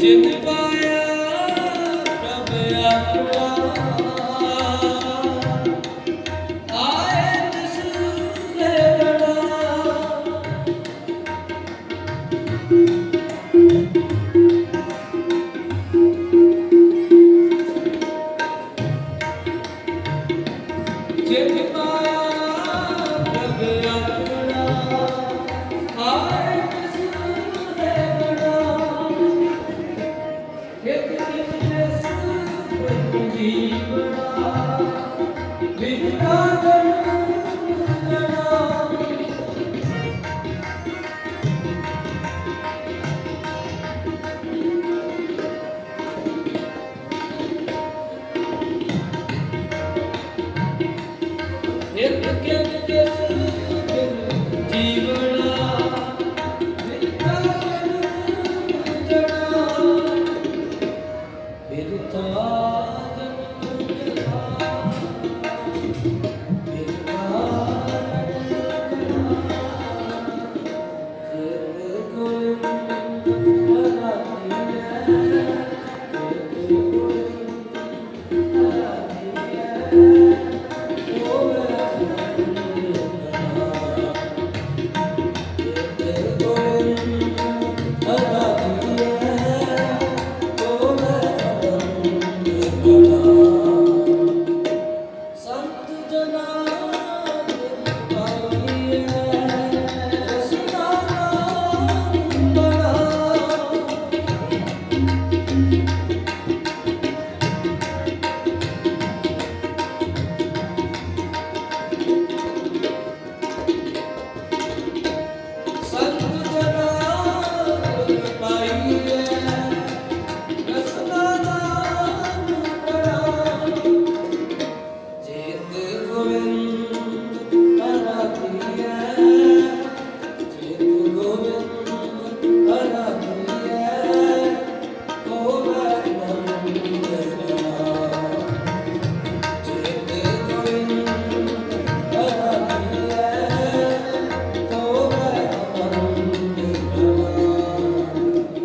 ਜਿਨ ਪਾਇਆ ਪ੍ਰਭ ਆਖਵਾ। Eu quero te Govind, you.